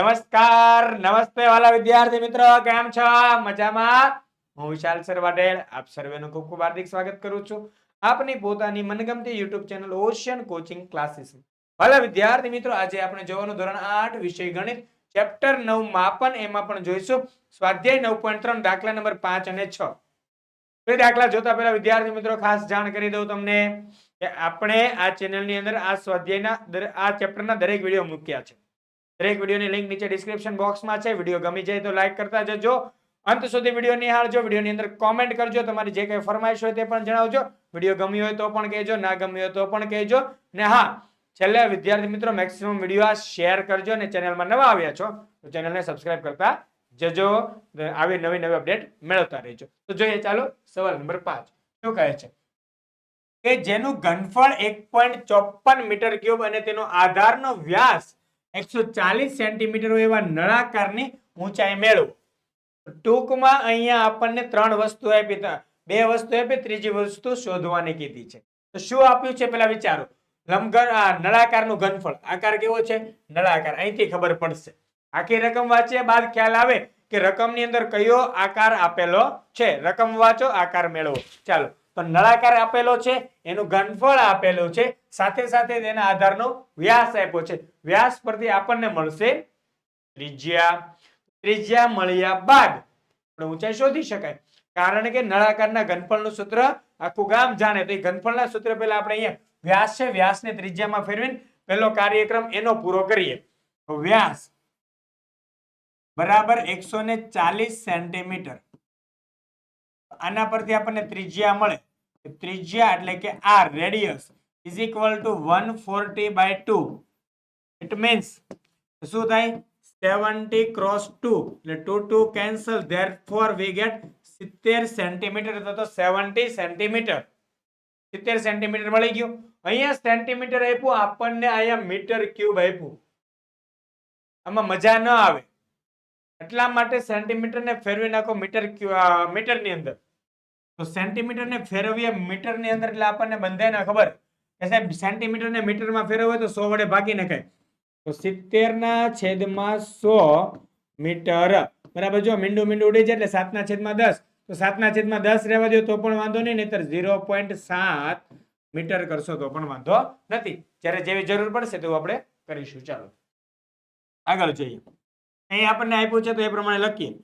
નમસ્કાર, નમસ્તે વાલા વિદ્યાર્થી મિત્રો, કેમ છો? મજામાં? હું વિશાલ સર વાડેલ આપ સર્વેનું ખૂબ ખૂબ હાર્દિક સ્વાગત કરું છું. આપની પોતાની મનગમતી YouTube channel Ocean coaching classes વાલા વિદ્યાર્થી મિત્રો, આજે આપણે જોવાનું ધોરણ આઠ, વિષય ગણિત, ચેપ્ટર નવ માપન, એમાં પણ જોઈશું. સ્વાધ્યાય નવ પોઈન્ટ ત્રણ, દાખલા નંબર પાંચ અને છ. તો દાખલા જોતા પહેલા વિદ્યાર્થી મિત્રો, ખાસ જાણ કરી દઉં તમને કે આપણે આ ચેનલની અંદર આ સ્વાધ્યાયના આ ચેપ્ટરના દરેક વીડિયો મૂક્યા છે. દરેક વિડીયોની લિંક નીચે ડિસ્ક્રિપ્શન બોક્સમાં છે. વીડિયો ગમી જાય તો લાઈક કરતા જજો. અંત સુધી વીડિયો નિહાળજો. વિડીયોની અંદર કોમેન્ટ કરજો. તમારી જે કંઈ ફરમાઈશ હોય તે પણ જણાવજો. વીડિયો ગમ્યો હોય તો પણ કહેજો. ના ગમ્યો હોય તો પણ કહેજો. ને હા, છેલ્લે વિદ્યાર્થી મિત્રો મેક્સિમમ વીડિયો શેર કરજો અને ચેનલમાં નવા આવ્યા છો, તો ચેનલને સબસ્ક્રાઇબ કરતા જજો. આવી નવી નવી અપડેટ મેળવતા રહેજો. તો જોઈએ ચાલો, સવાલ નંબર પાંચ. શું કહે છે? કે જેનું ઘનફળ એક મીટર ક્યુબ અને તેનો આધારનો વ્યાસ એકસો ચાલીસ સેન્ટીમીટર હોય એવા નળાકારની ઊંચાઈ મેળવો. ટૂંકમાં અહીંયા આપણને ત્રણ વસ્તુ આપી બે વસ્તુ આપી, ત્રીજી વસ્તુ શોધવાની કીધી છે. તો શું આપ્યું છે પેલા વિચારો. લંબઘન આ નળાકારનું ઘનફળ. આકાર કેવો છે? નળાકાર. અહીંથી ખબર પડશે. આખી રકમ વાંચ્યા બાદ ખ્યાલ આવે કે રકમની અંદર કયો આકાર આપેલો છે. રકમ વાંચો, આકાર મેળવો. ચાલો. તો નળાકાર આપેલો છે, એનું ઘનફળ આપેલું છે, સાથે સાથે તેના આધારનો વ્યાસ આપ્યો છે. વ્યાસ પરથી આપણને મળશે ત્રિજ્યા. ત્રિજ્યા મળ્યા બાદ ઊંચાઈ શોધી શકાય. કારણ કે નળાકારના ઘનફળનું સૂત્ર આખું ગામ જાણે, તો એ ઘનફળના સૂત્ર પહેલા આપણે અહીંયા વ્યાસ છે, વ્યાસને ત્રિજ્યામાં ફેરવીને પહેલો કાર્યક્રમ એનો પૂરો કરીએ. વ્યાસ બરાબર એકસો ને ચાલીસ સેન્ટીમીટર. આના પરથી આપણને ત્રિજ્યા મળે. ત્રિજ્યા એટલે કે આ radius is equal to one forty by two it means શું થાય? સેવન્ટી ક્રોસ ટુ એટલે two two cancel therefore we get સિત્તેર સેન્ટીમીટર અથવા તો સેવન્ટી સેન્ટીમીટર સિત્તેર સેન્ટીમીટર મળી ગયું. અહીંયા સેન્ટીમીટર આપ્યું. આપણને અહીંયા મીટર ક્યુબ આપ્યું. આમાં મજા ન આવે. એટલા માટે સેન્ટીમીટર ને ફેરવી નાખો મીટર મીટરની અંદર. તો સેન્ટીમીટર ને ફેરવીએ મીટરની અંદર એટલે આપણને બંધાઈને ખબર? કે સાહેબ સેન્ટીમીટર ને મીટરમાં ફેરવે તો સો વડે ભાગી નાખાય. તો સિત્તેર ના છેદમાં સો મીટર. બરાબર, જો મીંડું મીંડું ઉડી જાય એટલે સાતના છેદમાં દસ. તો સાતના છેદમાં દસ રહેવા દો તો પણ વાંધો નહીં, નહીતર ઝીરો પોઈન્ટ સાત મીટર કરશો તો પણ વાંધો નથી. જ્યારે જેવી જરૂર પડશે તેવું આપણે કરીશું. ચાલો. આગળ જોઈએ. અહીં આપણને આપ્યું છે તો એ પ્રમાણે લખીએ.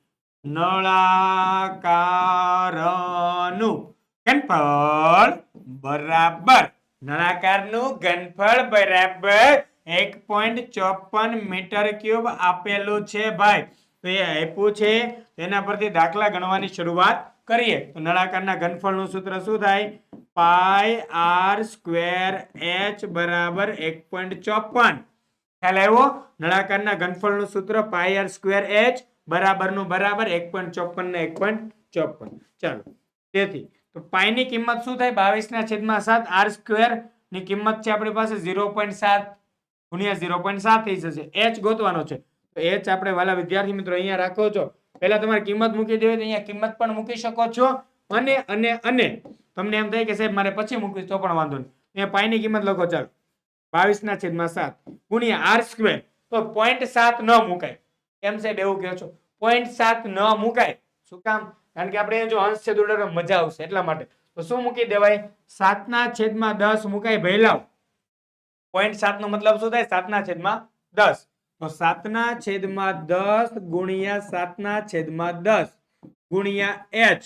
નળાકારનું ઘનફળ બરાબર. નળાકારનું ઘનફળ બરાબર એક પોઈન્ટ ચોપન મીટર ક્યુબ આપેલું છે ભાઈ. તો એ આપ્યું છે. તેના પરથી દાખલા ગણવાની શરૂઆત કરીએ. તો નળાકારના ઘનફળનું સૂત્ર શું થાય? પાય આર સ્ક્વેર એચ બરાબર એક પોઈન્ટ ચોપન. ખ્યાલ આવ્યો? નળાકારના ઘનફળનું સૂત્ર પાઈ આર સ્ક્વેર એચ બરાબરનું બરાબર એક પોઈન્ટ ચોપન ને એક પોઈન્ટ ચોપન ચાલો, તેથી તો પાઈની કિંમત શું થાય? બાવીસ ના છેદમાં સાત. આર સ્ક્વેરની કિંમત છે આપણી પાસે ઝીરો પોઈન્ટ સાત ગુણ્યા ઝીરો પોઈન્ટ સાત થઈ જશે. એચ ગોતવાનો છે. તો એચ આપણે વાલા વિદ્યાર્થી મિત્રો અહીંયા રાખો છો. પહેલા તમારે કિંમત મૂકી દેવી તો અહીંયા કિંમત પણ મૂકી શકો છો. અને અને અને. તમને એમ થાય કે સાહેબ, મારે પછી મૂકવી તો પણ વાંધો નહીં. અહીંયા પાઈની કિંમત લખો, ચાલો. બાવીસ ના છેદમાં સાત ગુણ્યા આર સ્ક્વેર તો પોઈન્ટ સાત ન મુકાય. કેમ સાહેબ એવું કહો છો. પોઈન્ટ સાત ન મુકાય. શું કામ? કારણ કે આપણે જો અંશ છેદ ઉડાડવા મજા આવશે એટલા માટે. તો શું મૂકી દેવાય? સાતના છેદમાં દસ મુકાય ભૈલાવ. પોઈન્ટ સાત નો મતલબ શું થાય? સાતના છેદમાં દસ. તો સાતના છેદમાં દસ ગુણ્યા સાતના છેદમાં દસ ગુણ્યા એચ.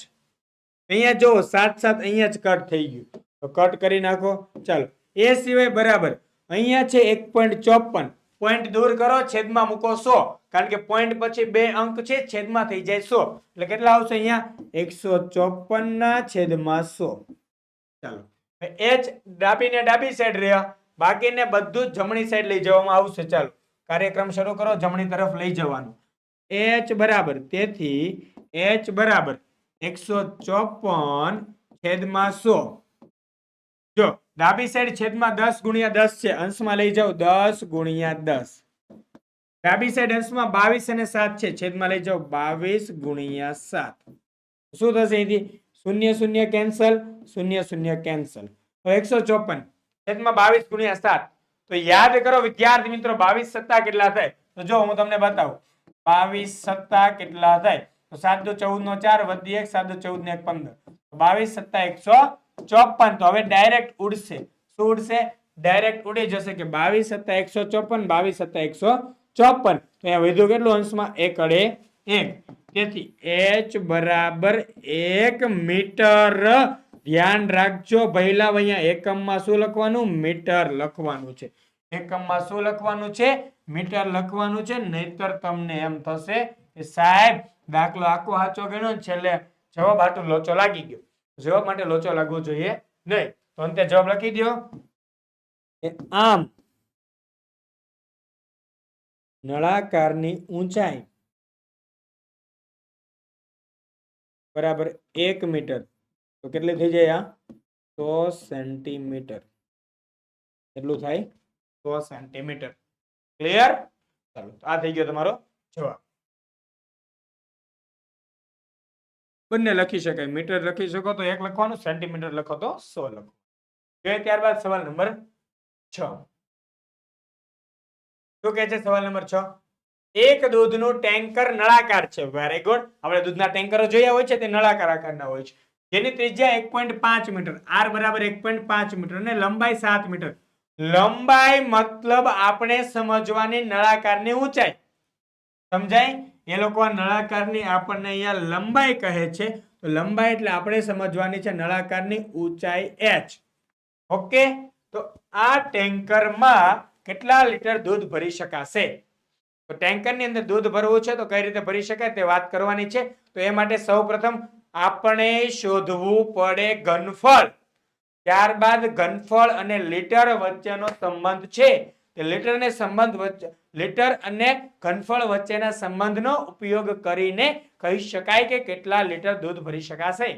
અહીંયા જો સાત સાત અહીંયા જ કટ થઈ ગયું. તો કટ કરી નાખો. ચાલો. એ સિવાય બરાબર અહીંયા છે એક પોઈન્ટ ચોપન. પોઈન્ટ દૂર કરો, છેદમાં મૂકો સો. કારણ કે પોઈન્ટ પછી બે અંક છે, છેદમાં થઈ જાય સો. એટલે કેટલા આવશે અહીંયા? એકસો ચોપન ના છેદમાં સો. ચાલો. એચ ડાબી ને ડાબી સાઈડ રહ્યા. બાકીને બધું જ જમણી સાઈડ લઈ જવામાં આવશે. ચાલો. કાર્યક્રમ શરૂ કરો, જમણી તરફ લઈ જવાનું. એચ બરાબર. તેથી એચ બરાબર. એકસો ચોપન છેદમાં સો. જો. ડાબી સાઈડ છેદમાં દસ ગુણ્યા દસ છે. અંશમાં લઈ જાઓ. દસ ગુણ્યા દસ. ડાબી સાઈડ અંશમાં બાવીસ અને સાત છે. છેદમાં લઈ જાઓ. બાવીસ ગુણ્યા સાત. શું થશે અહીંથી? શૂન્ય શૂન્ય કેન્સલ શૂન્ય શૂન્ય કેન્સલ તો એકસો ચોપન. છેદમાં બાવીસ ગુણ્યા સાત. તો યાદ કરો વિદ્યાર્થી મિત્રો, બાવીસ સત્તા કેટલા થાય? તો જો હું તમને બતાવું. બાવીસ સત્તા કેટલા થાય? તો સાત દો ચૌદ નો ચાર વધી એક, સાત દો ચૌદ ને એક પંદર. બાવીસ સત્તા એકસો ચોપન તો હવે ડાયરેક્ટ ઉડશે. શું ઉડશે? ડાયરેક્ટ ઉડી જશે કે બાવીસ સત્તા એકસો ચોપન બાવીસ સત્તા એકસો ચોપન તો અહીંયા વધ્યું કેટલું અંશમાં? એક અડે એક. તેથી એચ બરાબર એક મીટર. ધ્યાન રાખજો પહેલા અહીંયા એકમમાં શું લખવાનું? મીટર લખવાનું છે. એકમમાં શું લખવાનું છે? મીટર લખવાનું છે. નહીતર તમને એમ થશે કે સાહેબ, દાખલો આખો સાચો ગણ્યો છેલ્લે જવાબ આટલો લોચો લાગી ગયો. જવાબ માટે લોચો લાગવો જોઈએ નહીં. તો અંતે જવાબ લખી દો કે આમ નળાકારની ઊંચાઈ બરાબર એક મીટર. તો કેટલી થઈ જાય આ? સો સેન્ટીમીટર. કેટલું થાય? સો સેન્ટીમીટર. ક્લિયર? ચાલો તો આ થઈ ગયો તમારો જવાબ. બંને લખી શકાય. મીટર લખી શકો તો એક લખવાનું, સેન્ટીમીટર લખો તો સો લખો જોઈએ ત્યારબાદ સવાલ નંબર છ. શું કહે છે સવાલ નંબર છ? એક દૂધનું ટેન્કર નળાકાર છે. વેરી ગુડ આપણે દૂધના ટેન્કરો જોયા હોય છે, તે નળાકાર આકારના હોય છે. જેની ત્રિજ્યા એક પોઈન્ટ પાંચ મીટર. આર બરાબર એક પોઈન્ટ પાંચ મીટર અને લંબાઈ સાત મીટર. લંબાઈ મતલબ આપણે સમજવાની નળાકારની ઊંચાઈ. સમજાય? એ લોકો આ નળાકારની આપણને અહીંયા લંબાઈ કહે છે. તો લંબાઈ એટલે આપણે સમજવાની છે નળાકારની ઊંચાઈ એચ ઓકે તો આ ટેન્કરમાં કેટલા લીટર દૂધ ભરી શકાશે? તો ટેન્કરની અંદર દૂધ ભરવું છે તો કઈ રીતે ભરી શકાય તે વાત કરવાની છે. તો એ માટે સૌપ્રથમ આપણે શોધવું પડે ઘનફળ. ત્યારબાદ ઘનફળ અને લીટર વચ્ચેનો સંબંધ છે. લીટર ને સંબંધ વચ્ચે લેટર અને ઘનફળ વચ્ચેના સંબંધનો ઉપયોગ કરીને કહી શકાય કે કેટલા લીટર દૂધ ભરી શકાશે.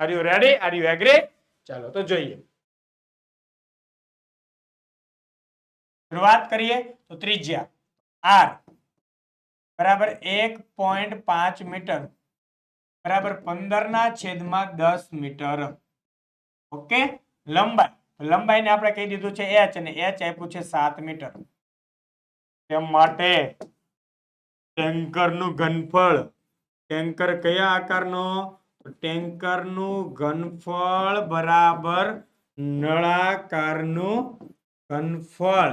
Are you ready are you agree ચાલો, તો જોઈએ. શરૂઆત કરીએ તો ત્રિજ્યા. આર બરાબર એક પોઈન્ટ પાંચ મીટર. બરાબર પંદર ના છેદમાં દસ મીટર. ઓકે લંબાઈ. લંબાઈને આપણે કહી દીધું છે એચ અને એચ આપ્યું છે સાત મીટર. તેમ માટે ટેન્કરનું ઘનફળ, ટેન્કર કયા આકારનો? ટેન્કરનું ઘનફળ બરાબર નળાકારનું ઘનફળ.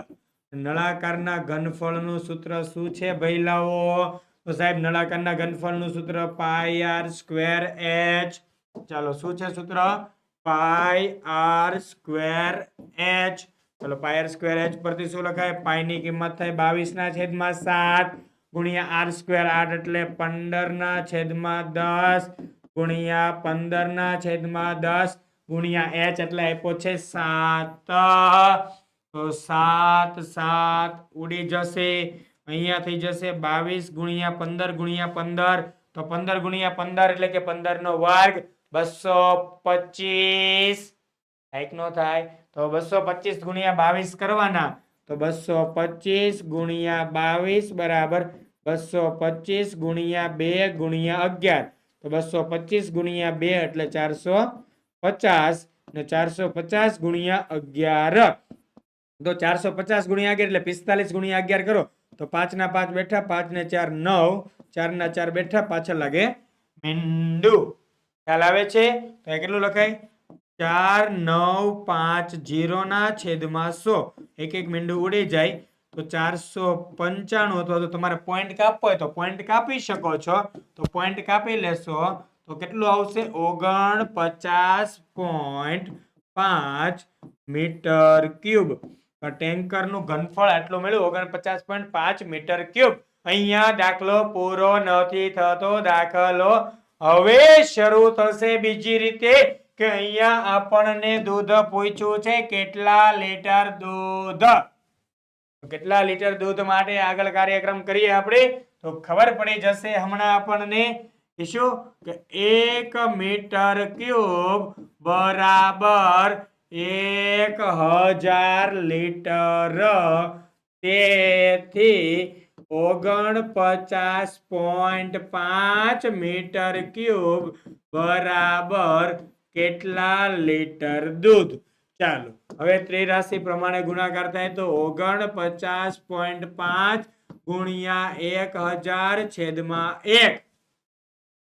નળાકારના ઘનફળનું સૂત્ર શું છે ભૈલાઓ તો સાહેબ, નળાકારના ઘનફળનું સૂત્ર પાય આર સ્ક્વેર એચ ચાલો, શું છે સૂત્ર? પાઈ આર સ્ક્વેર એચ ચલો પાઈ આર સ્ક્વેર એચ પરથી શું લખાય? પાઈની કિંમત થાય બાવીસ ના છેદમાં સાત ગુણ્યા આર સ્ક્વેર આઠ એટલે પંદર ના છેદમાં દસ ગુણ્યા પંદર ના છેદમાં દસ ગુણ્યા એચ એટલે આપ્યો છે સાત. તો સાત સાત ઉડી જશે. અહીંયા થઈ જશે બાવીસ ગુણ્યા પંદર ગુણ્યા પંદર. તો પંદર ગુણ્યા પંદર એટલે કે પંદર નો વર્ગ બસો પચીસ એક નો થાય તો બસો પચીસ ગુણ્યા બાવીસ કરવાના તો બસો પચીસ ગુણ્યા બાવીસ બરાબર બસો પચીસ ગુણ્યા બે ગુણ્યા અગિયાર તો બસો પચીસ ગુણ્યા બે એટલે ચારસો પચાસ ને ચારસો પચાસ ગુણ્યા અગિયાર તો ચારસો પચાસ ગુણ્યા અગિયાર એટલે પિસ્તાલીસ ગુણ્યા અગિયાર કરો। તો પાંચ ના પાંચ બેઠા પાંચ ને ચાર નવ ચાર ના ચાર બેઠા પાછળ લાગે મીંડું ખ્યાલ આવે છે? તો એ કેટલું લખાય? ચાર, નવ, પાંચ, જીરો ના છેદમાં સો. એક એક મીંડું ઉડી જાય. તો ચારસો પંચાણું અથવા તો તમારે પોઈન્ટ કાપવો હોય તો પોઈન્ટ કાપી શકો છો. તો પોઈન્ટ કાપી લેશો તો કેટલું આવશે? ઓગણ પચાસ પોઈન્ટ પાંચ મીટર ક્યુબ. ટેન્કરનું ઘનફળ આટલું મળ્યું? ઓગણપચાસ પોઈન્ટ પાંચ મીટર ક્યુબ. અહીંયા દાખલો પૂરો નથી થતો, દાખલો હવે શરૂ થશે બીજી રીતે કે અહીંયા આપણને દૂધ પૂછ્યું છે કેટલા લીટર દૂધ? કેટલા લીટર દૂધ માટે આગળ કાર્યક્રમ કરીએ આપણે? તો ખબર પડી જશે હમણાં આપણને શું કે એક મીટર ક્યુબ બરાબર એક હજાર લીટર. તેથી ઓગણપચાસ પોઈન્ટ પાંચ મીટર ક્યુબ બરાબર કેટલા લીટર દૂધ? ચાલો, હવે ત્રિરાશિ પ્રમાણે ગુણાકાર થાય તો ઓગણપચાસ પોઈન્ટ પાંચ ગુણ્યા એક હજાર છેદમાં એક.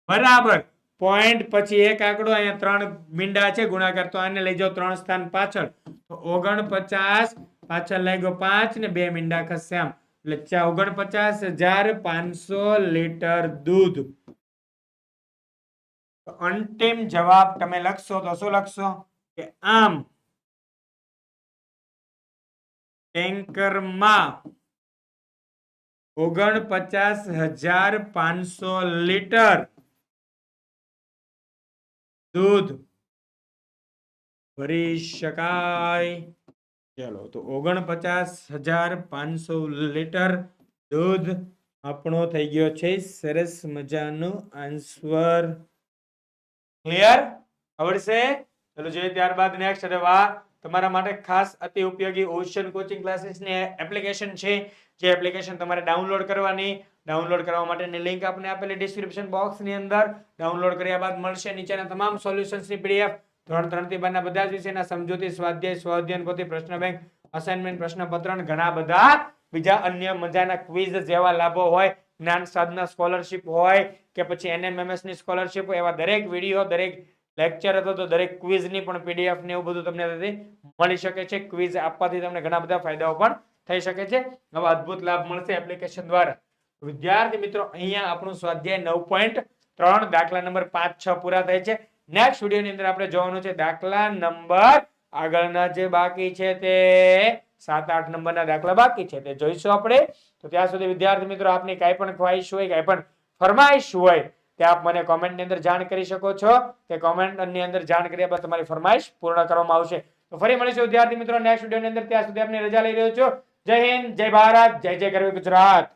બરાબર. પોઈન્ટ પછી એક આંકડો, અહીંયા ત્રણ મીંડા છે, ગુણાકાર તો આને લઈ જાઓ, ત્રણ સ્થાન પાછળ. તો ઓગણપચાસ, પાછળ લઈ ગયો પાંચ ને બે મીંડા ખસશે આમ એટલે ઓગણપચાસ હજાર પાંચસો લીટર દૂધ. અંતિમ જવાબ તમે લખશો તો શું લખશો? કે આમ. ટેન્કરમાં ઓગણપચાસ હજાર પાંચસો લીટર દૂધ ભરી શકાય. ચલો, તો ઓગણપચાસ હજાર પાંચસો લીટર દૂધ આપણો થઈ ગયો છે. સરસ મજાનો આન્સર. ક્લિયર આવડશે? ચલો જોઈએ ત્યારબાદ નેક્સ્ટ અરે વાહ! તમારા માટે ખાસ અતિ ઉપયોગી ઓશન કોચિંગ ક્લાસીસની એપ્લિકેશન છે. જે એપ્લિકેશન તમારે ડાઉનલોડ કરવાની. ડાઉનલોડ કરવા માટેની લિંક આપને આપેલી ડિસ્ક્રિપ્શન બોક્સની અંદર. ડાઉનલોડ કર્યા બાદ મળશે નીચેના તમામ સોલ્યુશન્સની પીડીએફ ધોરણ ત્રણથી બારના બધા જ વિષયના સમજૂતી, સ્વાધ્યાય, સ્વાધ્યાયન પોથી પ્રશ્ન બેંક અસાઇનમેન્ટ પ્રશ્નપત્ર ઘણા બધા બીજા અન્ય મજાના ક્વિઝ જેવા લાભો હોય, જ્ઞાન સાધના સ્કોલરશિપ હોય, કે પછી એનએમએમએસની સ્કોલરશિપ એવા દરેક વીડિયો દરેક લેક્ચર હતો તો દરેક ક્વિઝની પણ પીડીએફ ને એવું બધું તમને મળી શકે છે. ક્વિઝ આપવાથી તમને ઘણા બધા ફાયદાઓ પણ થઈ શકે છે. આવા અદ્ભુત લાભ મળશે એપ્લિકેશન દ્વારા. વિદ્યાર્થી મિત્રો, અહીંયા આપણું સ્વાધ્યાય નવ પોઈન્ટ ત્રણ, દાખલા નંબર પાંચ, છ પૂરા થાય છે. નેક્સ્ટ વિડીયોની અંદર આપણે જોવાનું છે દાખલા નંબર. આગળના જે બાકી છે તે સાત આઠ નંબરના દાખલા બાકી છે તે જોઈશું આપણે. તો ત્યાં સુધી વિદ્યાર્થી મિત્રો, આપની કાંઈ પણ ખ્વાહિશ હોય, કાંઈ પણ ફરમાઈશ હોય, તે આપ મને કોમેન્ટની અંદર જાણ કરી શકો છો. તે કોમેન્ટની અંદર જાણ કર્યા બાદ તમારી ફરમાઈશ પૂર્ણ કરવામાં આવશે. તો ફરી મળીશું વિદ્યાર્થી મિત્રો નેક્સ્ટ વિડીયોની અંદર. ત્યાં સુધી આપની રજા લઈ રહ્યો છું. જય હિન્દ, જય ભારત, જય જય ગરવી ગુજરાત.